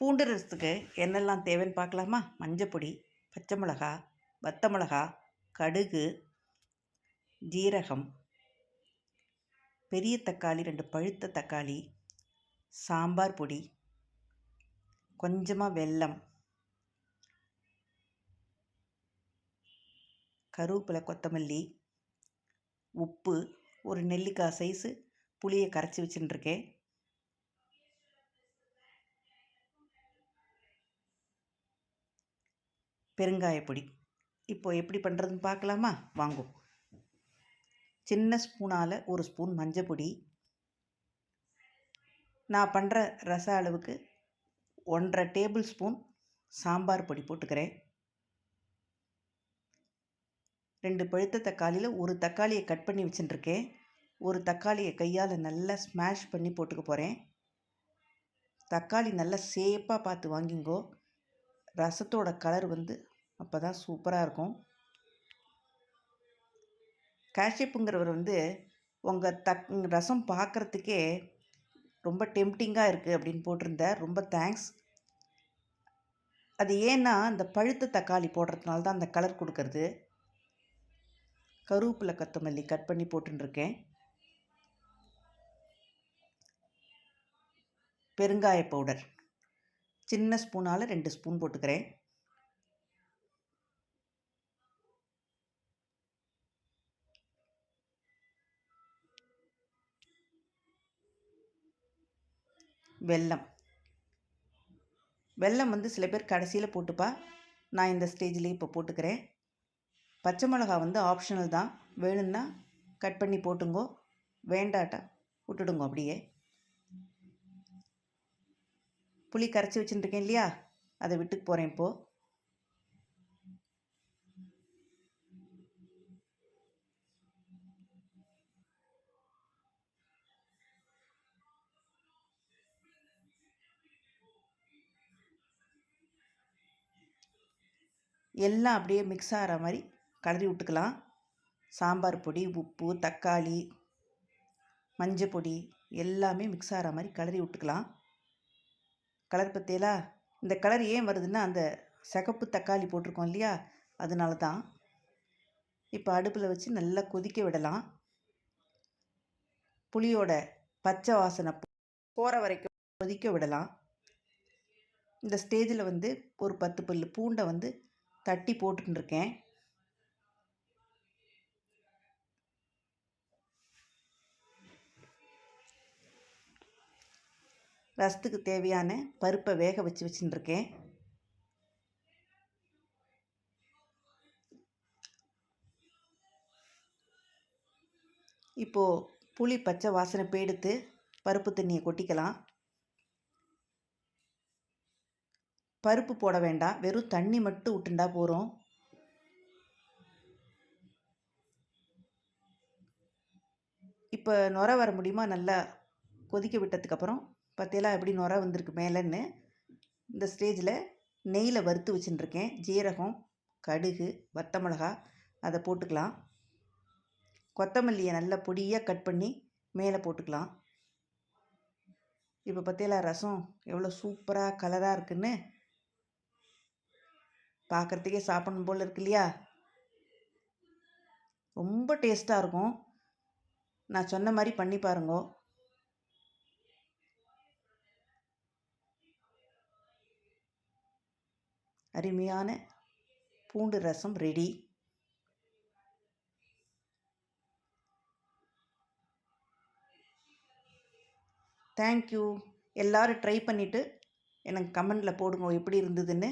பூண்டு ரசத்துக்கு என்னெல்லாம் தேவைன்னு பார்க்கலாமா? மஞ்சப்பொடி பச்சை மிளகா வத்த மிளகா கடுகு ஜீரகம் பெரிய தக்காளி ரெண்டு பழுத்த தக்காளி சாம்பார் பொடி கொஞ்சமாக வெல்லம் கருவேப்பிலை கொத்தமல்லி உப்பு ஒரு நெல்லிக்காய் சைஸு புளியை கரைச்சி வச்சுட்டுருக்கேன். பெருங்காயப்பொடி இப்போ எப்படி பண்ணுறதுன்னு பார்க்கலாமா? வாங்கும் சின்ன ஸ்பூனால் ஒரு ஸ்பூன் மஞ்சப்பொடி நான் பண்ணுற ரச அளவுக்கு ஒன்றரை டேபிள் ஸ்பூன் சாம்பார் பொடி போட்டுக்கிறேன். ரெண்டு பழுத்த தக்காளியில் ஒரு தக்காளியை கட் பண்ணி வச்சுட்டுருக்கேன் ஒரு தக்காளியை கையால் நல்லா ஸ்மாஷ் பண்ணி போட்டுக்க போகிறேன் தக்காளி நல்லா சேப்பாக பார்த்து வாங்கிங்கோ. ரசத்தோட கலர் வந்து அப்போ தான் சூப்பராக இருக்கும். காஷிப்புங்கிறவர் வந்து உங்கள் தக் ரசம் பார்க்குறதுக்கே ரொம்ப டெம்டிங்காக இருக்குது அப்படின்னு போட்டிருந்தார். ரொம்ப தேங்க்ஸ். அது ஏன்னா இந்த பழுத்த தக்காளி போடுறதுனால தான் அந்த கலர் கொடுக்கறது. கருவேப்பிலை கொத்தமல்லி கட் பண்ணி போட்டுருக்கேன் பெருங்காய பவுடர். சின்ன ஸ்பூனால் ரெண்டு ஸ்பூன் போட்டுக்கிறேன். வெல்லம். வெல்லம் வந்து சில பேர் கடைசியில் போட்டுப்பா. நான் இந்த ஸ்டேஜ்லேயே இப்போ போட்டுக்கிறேன். பச்சை மிளகா வந்து ஆப்ஷனல் தான். வேணும்னா கட் பண்ணி போட்டுங்கோ. வேண்டாட்டா விட்டுடுங்கோ அப்படியே. புளி கரைச்சி வச்சுட்டுருக்கேன் இல்லையா? அதை விட்டுக்கு போகிறேன் இப்போது எல்லாம் அப்படியே மிக்ஸ் ஆகிற மாதிரி கலரி விட்டுக்கலாம். சாம்பார் பொடி உப்பு தக்காளி மஞ்சள் பொடி எல்லாமே மிக்ஸ் ஆகிற மாதிரி கலரி விட்டுக்கலாம். கலர் பற்றியலா இந்த கலர் ஏன் வருதுன்னா அந்த சிகப்பு தக்காளி போட்டிருக்கோம் இல்லையா? அதனால தான். இப்போ அடுப்பில் வச்சு நல்லா கொதிக்க விடலாம். புளியோட பச்சை வாசனை போகிற வரைக்கும் கொதிக்க விடலாம். இந்த ஸ்டேஜில் வந்து ஒரு பத்து பல் பூண்டை வந்து தட்டி போட்டுருக்கேன் ரசத்துக்கு தேவையான பருப்பை வேக வச்சு வச்சுட்டுருக்கேன். இப்போது புளி பச்சை வாசனை போயிடுத்து பருப்பு தண்ணியை கொட்டிக்கலாம். பருப்பு போட வேண்டாம். வெறும் தண்ணி மட்டும் விட்டுண்டா போகிறோம் இப்போ நுர வர முடியுமா? நல்லா கொதிக்க விட்டதுக்கப்புறம் பார்த்தீங்களா எப்படி நுர வந்திருக்கு மேலேன்னு. இந்த ஸ்டேஜில் நெய்யில் வறுத்து வச்சுட்டுருக்கேன் ஜீரகம் கடுகு வத்த மிளகா அதை போட்டுக்கலாம். கொத்தமல்லியை நல்லா பொடியாக கட் பண்ணி மேலே போட்டுக்கலாம். இப்போ பார்த்தீங்களா ரசம் எவ்வளோ சூப்பராக கலராக இருக்குன்னு. பார்க்குறதுக்கே சாப்பிடணும் போல் இருக்கு இல்லையா? ரொம்ப டேஸ்ட்டாக இருக்கும். நான் சொன்ன மாதிரி பண்ணி பாருங்கோ. அருமையான பூண்டு ரசம் ரெடி தேங்க்யூ எல்லோரும் ட்ரை பண்ணிவிட்டு எனக்கு கமெண்டில் போடுங்க எப்படி இருந்ததுன்னு.